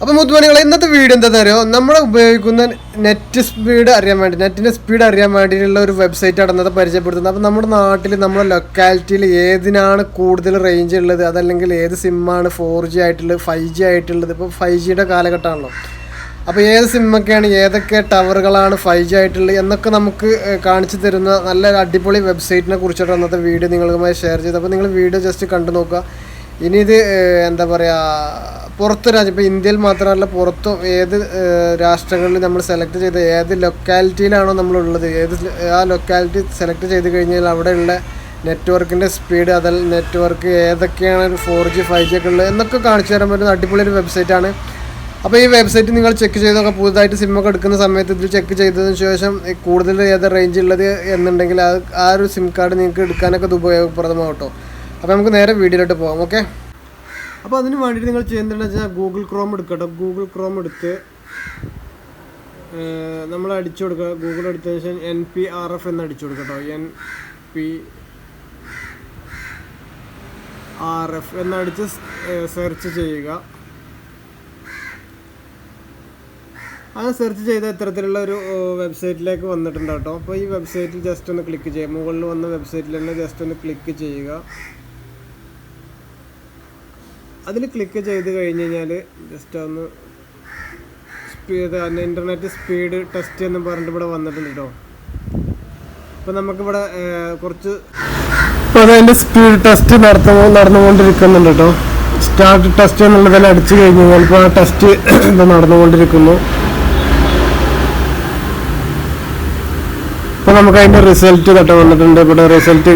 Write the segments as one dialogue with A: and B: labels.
A: അപ്പോൾ മുത്തുമണികളെ ഇന്നത്തെ വീഡിയോ എന്താണെന്ന് അറിയോ? നമ്മൾ ഉപയോഗിക്കുന്ന നെറ്റ് സ്പീഡ് അറിയാൻ വേണ്ടി നെറ്റിന്റെ സ്പീഡ് അറിയാൻ വേണ്ടിയിട്ടുള്ള ഒരു വെബ്സൈറ്റ് ഇന്നത്തെ പരിചയപ്പെടുത്തുന്നത്. അപ്പോൾ നമ്മുടെ നാട്ടിൽ നമ്മുടെ ലൊക്കാലിറ്റിയിൽ ഏതിനാണ് കൂടുതൽ റേഞ്ച് ഉള്ളത്? അതല്ലെങ്കിൽ ഏത് സിമ്മാണ് ഫോർ ജി ആയിട്ടുള്ളത് ഫൈവ് ജി ആയിട്ടുള്ളത്? ഇപ്പോൾ ഫൈവ് ജിയുടെ കാലഘട്ടമാണല്ലോ. അപ്പോൾ ഏത് സിമ്മൊക്കെയാണ് ഏതൊക്കെ ടവറുകളാണ് ഫൈവ് ജി ആയിട്ടുള്ളത് എന്നൊക്കെ നമുക്ക് കാണിച്ചു തരുന്ന നല്ല അടിപൊളി വെബ്സൈറ്റിനെ കുറിച്ചിട്ട് അന്നത്തെ വീഡിയോ നിങ്ങളുമായി ഷെയർ ചെയ്ത് അപ്പോൾ നിങ്ങൾ വീഡിയോ ജസ്റ്റ് കണ്ടു നോക്കുക. ഇനി ഇത് എന്താ പറയുക പുറത്ത് രാജ്യം ഇപ്പോൾ ഇന്ത്യയിൽ മാത്രമല്ല പുറത്തും ഏത് രാഷ്ട്രങ്ങളിൽ നമ്മൾ സെലക്ട് ചെയ്ത് ഏത് ലൊക്കാലിറ്റിയിലാണോ നമ്മളുള്ളത് ഏത് ആ ലൊക്കാലിറ്റി സെലക്ട് ചെയ്ത് കഴിഞ്ഞാൽ അവിടെയുള്ള നെറ്റ്വർക്കിന്റെ സ്പീഡ് അതിൽ നെറ്റ്വർക്ക് ഏതൊക്കെയാണ് ഫോർ ജി ഫൈവ് ജി ഒക്കെ ഉള്ളത് എന്നൊക്കെ കാണിച്ചു തരാൻ പറ്റുന്ന അടിപൊളി ഒരു വെബ്സൈറ്റാണ് അപ്പോൾ ഈ വെബ്സൈറ്റ് നിങ്ങൾ ചെക്ക് ചെയ്തൊക്കെ പുതുതായിട്ട് സിമ്മൊക്കെ എടുക്കുന്ന സമയത്ത് ഇതിൽ ചെക്ക് ചെയ്തതിന് ശേഷം കൂടുതൽ ഏത് റേഞ്ച് ഉള്ളത് എന്നുണ്ടെങ്കിൽ ആ ഒരു സിം കാർഡ് നിങ്ങൾക്ക് എടുക്കാനൊക്കെ അത് ഉപയോഗപ്രദമാകട്ടോ അപ്പോൾ നമുക്ക് നേരെ വീഡിയോയിലോട്ട് പോകാം ഓക്കെ അപ്പോൾ അതിന് വേണ്ടിയിട്ട് നിങ്ങൾ ചെയ്യുന്നതെന്ന് വെച്ചാൽ ഗൂഗിൾ ക്രോം എടുക്കട്ടോ ഗൂഗിൾ ക്രോം എടുത്ത് നമ്മൾ അടിച്ചു കൊടുക്കുക. ഗൂഗിൾ എടുത്തതിന് ശേഷം എൻ പി ആർ എഫ് എന്ന് അടിച്ചു കൊടുക്കട്ടോ എൻ പി ആർ എഫ് എന്നടിച്ച് സെർച്ച് ചെയ്യുക. അത് സെർച്ച് ചെയ്ത ഇത്തരത്തിലുള്ള ഒരു വെബ്സൈറ്റിലേക്ക് വന്നിട്ടുണ്ട് കേട്ടോ. അപ്പോൾ ഈ വെബ്സൈറ്റിൽ ജസ്റ്റ് ഒന്ന് ക്ലിക്ക് ചെയ്യുക. മുകളിൽ വന്ന വെബ്സൈറ്റിൽ തന്നെ ജസ്റ്റ് ഒന്ന് ക്ലിക്ക് ചെയ്യുക. അതിൽ ക്ലിക്ക് ചെയ്ത് കഴിഞ്ഞ് കഴിഞ്ഞാൽ ജസ്റ്റ് ഒന്ന് സ്പീഡ് ഇന്റർനെറ്റ് സ്പീഡ് ടെസ്റ്റ് എന്ന് പറഞ്ഞിട്ട് ഇവിടെ വന്നിട്ടുണ്ട് കേട്ടോ അപ്പോൾ നമുക്കിവിടെ കുറച്ച് അപ്പോൾ അതതിന്റെ സ്പീഡ് ടെസ്റ്റ് നടത്തുമ്പോൾ നടന്നുകൊണ്ടിരിക്കുന്നുണ്ട് കേട്ടോ സ്റ്റാർട്ട് ടെസ്റ്റ് എന്നുള്ളതിൽ അടിച്ചു കഴിഞ്ഞ് കഴിഞ്ഞാൽ ആ ടെസ്റ്റ് ഇപ്പം നടന്നുകൊണ്ടിരിക്കുന്നു. അപ്പോൾ നമുക്ക് അതിന്റെ റിസൾട്ട് കേട്ടോ വന്നിട്ടുണ്ട്. ഇവിടെ റിസൾട്ട്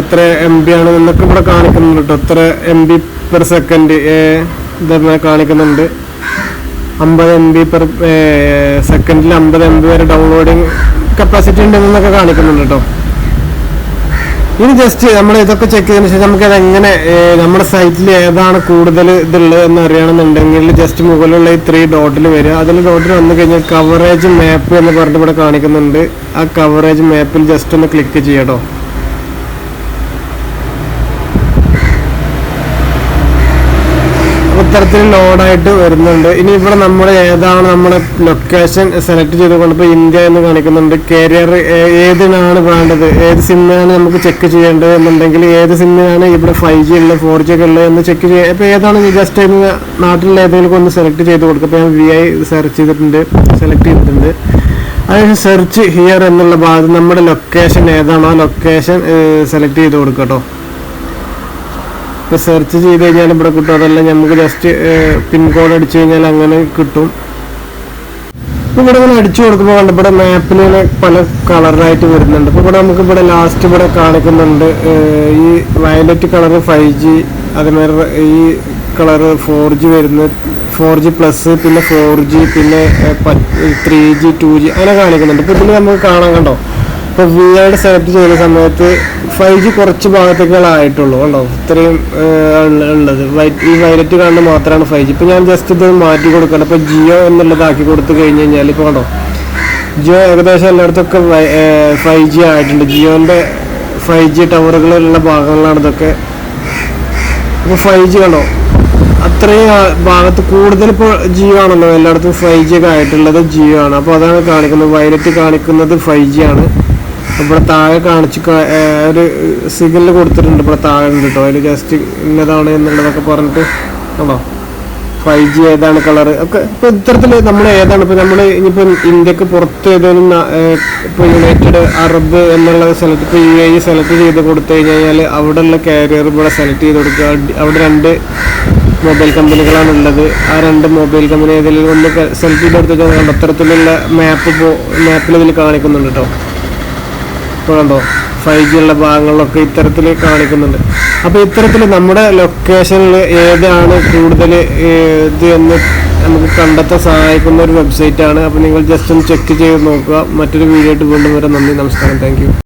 A: എത്ര എം ബി ആണ് എന്നൊക്കെ ഇവിടെ കാണിക്കുന്നുണ്ട് കേട്ടോ എത്ര എം ബി പെർ സെക്കൻഡ് കാണിക്കുന്നുണ്ട്. അമ്പത് എം ബി പെർ സെക്കൻഡിൽ അമ്പത് എം ബി വരെ ഡൗൺലോഡിങ് കപ്പാസിറ്റി ഉണ്ടെന്നൊക്കെ കാണിക്കുന്നുണ്ട് കേട്ടോ ഇനി ജസ്റ്റ് നമ്മൾ ഇതൊക്കെ ചെക്ക് ചെയ്തതിന് ശേഷം നമുക്ക് അത് എങ്ങനെ നമ്മുടെ സൈറ്റിൽ ഏതാണ് കൂടുതൽ ഇതുള്ളത് എന്ന് അറിയണമെന്നുണ്ടെങ്കിൽ ജസ്റ്റ് മുകളിലുള്ള ഈ ത്രീ ഡോട്ടിൽ വരിക. അതിൽ ഡോട്ടിൽ വന്നു കഴിഞ്ഞാൽ കവറേജ് മാപ്പ് എന്ന് പറഞ്ഞിട്ട് ഇവിടെ കാണിക്കുന്നുണ്ട്. ആ കവറേജ് മാപ്പിൽ ജസ്റ്റ് ഒന്ന് ക്ലിക്ക് ചെയ്യട്ടോ അപ്പോൾ ഇത്തരത്തിൽ ലോഡായിട്ട് വരുന്നുണ്ട്. ഇനി ഇവിടെ നമ്മൾ ഏതാണ് നമ്മുടെ ലൊക്കേഷൻ സെലക്ട് ചെയ്തുകൊണ്ട് ഇപ്പോൾ ഇന്ത്യ എന്ന് കാണിക്കുന്നുണ്ട്. കരിയർ ഏതിനാണ് വേണ്ടത്? ഏത് സിമ്മിനാണ് നമുക്ക് ചെക്ക് ചെയ്യേണ്ടത് എന്നുണ്ടെങ്കിൽ ഏത് സിമ്മിനാണ് ഇവിടെ ഫൈവ് ജി ഉള്ളത് ഫോർ ജി ഒക്കെ ഉള്ളത് എന്ന് ചെക്ക് ചെയ്യുക ഇപ്പോൾ ഏതാണ് ജസ്റ്റ് നാട്ടിലുള്ള ഏതെങ്കിലും ഒന്ന് സെലക്ട് ചെയ്ത് കൊടുക്കുക ഇപ്പോൾ ഞാൻ വി ഐ സെർച്ച് ചെയ്തിട്ടുണ്ട് സെലക്ട് ചെയ്തിട്ടുണ്ട്. അതിന് സെർച്ച് ഹിയർ എന്നുള്ള ഭാഗത്ത് നമ്മുടെ ലൊക്കേഷൻ ഏതാണോ ആ ലൊക്കേഷൻ സെലക്ട് ചെയ്ത് കൊടുക്കട്ടോ കേട്ടോ. ഇപ്പോൾ സെർച്ച് ചെയ്ത് കഴിഞ്ഞാൽ ഇവിടെ കിട്ടും. അതല്ല നമുക്ക് ജസ്റ്റ് പിൻകോഡ് അടിച്ചു കഴിഞ്ഞാൽ അങ്ങനെ കിട്ടും. ഇവിടെ ഇങ്ങനെ അടിച്ചു കൊടുക്കുമ്പോൾ കണ്ട് ഇവിടെ മാപ്പിൽ ഇങ്ങനെ പല കളറായിട്ട് വരുന്നുണ്ട്. അപ്പോൾ ഇവിടെ നമുക്ക് ഇവിടെ ലാസ്റ്റ് ഇവിടെ കാണിക്കുന്നുണ്ട് ഈ വയലറ്റ് കളർ ഫൈവ് ജി അതേമാതിരി ഈ കളർ ഫോർ ജി വരുന്നത് ഫോർ ജി പ്ലസ് പിന്നെ ഫോർ ജി പിന്നെ ത്രീ ജി ടു ജി അങ്ങനെ കാണിക്കുന്നുണ്ട്. ഇപ്പോൾ ഇതിൽ നമുക്ക് കാണാൻ കണ്ടോ ഇപ്പോൾ വി ആയിട്ട് സെലക്ട് ചെയ്യുന്ന സമയത്ത് ഫൈവ് ജി കുറച്ച് ഭാഗത്തേക്കുകളായിട്ടുള്ളൂ കണ്ടോ? ഇത്രയും ഉള്ളത്. ഈ വൈലറ്റ് കാണുന്നത് മാത്രമാണ് ഫൈവ് ജി ഇപ്പോൾ ഞാൻ ജസ്റ്റ് ഇത് മാറ്റി കൊടുക്കണം. ഇപ്പോൾ ജിയോ എന്നുള്ളതാക്കി കൊടുത്തു കഴിഞ്ഞ് കഴിഞ്ഞാൽ ഇപ്പോൾ കണ്ടോ? ജിയോ ഏകദേശം എല്ലായിടത്തൊക്കെ ഫൈവ് ജി ആയിട്ടുണ്ട്. ജിയോന്റെ ഫൈവ് ജി ടവറുകളുള്ള ഭാഗങ്ങളാണ് ഇതൊക്കെ. ഇപ്പോൾ ഫൈവ് ജി കണ്ടോ? അത്രയും ഭാഗത്ത് കൂടുതൽ ഇപ്പോൾ ജിയോ ആണല്ലോ. എല്ലായിടത്തും ഫൈവ് ജി ഒക്കെ ആയിട്ടുള്ളത് ജിയോ ആണ്. അപ്പോൾ അതാണ് കാണിക്കുന്നത്. വൈലറ്റ് കാണിക്കുന്നത് ഫൈവ് ജി ആണ്. ഇവിടെ താഴെ കാണിച്ച് ഒരു സിഗ്നൽ കൊടുത്തിട്ടുണ്ട് ഇവിടെ താഴെ ഉണ്ട് കേട്ടോ. അതിൽ ജസ്റ്റ് ഇന്നതാണ് എന്നുള്ളതൊക്കെ പറഞ്ഞിട്ട് ആണോ? ഫൈവ് ജി ഏതാണ് കളർ ഒക്കെ ഇപ്പൊ ഇത്തരത്തിൽ നമ്മൾ ഏതാണ്? ഇപ്പൊ നമ്മൾ ഇനിയിപ്പം ഇന്ത്യയ്ക്ക് പുറത്ത് ഏതെങ്കിലും ഇപ്പൊ യുണൈറ്റഡ് അറബ് എന്നുള്ള സെലക്ട് ഇപ്പൊ യു എ സെലക്ട് ചെയ്ത് കൊടുത്തു കഴിഞ്ഞാൽ അവിടെയുള്ള കാരിയർ ഇവിടെ സെലക്ട് ചെയ്ത് കൊടുക്കുക. അവിടെ രണ്ട് മൊബൈൽ കമ്പനികളാണ് ഉള്ളത് ആ രണ്ട് മൊബൈൽ കമ്പനി ഏതെങ്കിലും ഒന്ന് സെലക്ട് ചെയ്ത് കൊടുത്തു കഴിഞ്ഞാൽ അത്തരത്തിലുള്ള മാപ്പ് മാപ്പിൽ ഇതിൽ കാണിക്കുന്നുണ്ട് കേട്ടോ. കണ്ടോ ഫൈവ് ജി ഉള്ള ഭാഗങ്ങളിലൊക്കെ ഇത്തരത്തിൽ കാണിക്കുന്നുണ്ട്. അപ്പോൾ ഇത്തരത്തിൽ നമ്മുടെ ലൊക്കേഷനിൽ ഏതാണ് കൂടുതൽ ഇത് എന്ന് നമുക്ക് കണ്ടെത്താൻ സഹായിക്കുന്ന ഒരു വെബ്സൈറ്റ് ആണ്. അപ്പോൾ നിങ്ങൾ ജസ്റ്റ് ഒന്ന് ചെക്ക് ചെയ്ത് നോക്കുക. മറ്റൊരു വീഡിയോ ആയിട്ട് വീണ്ടും വരാം. നന്ദി നമസ്കാരം. താങ്ക്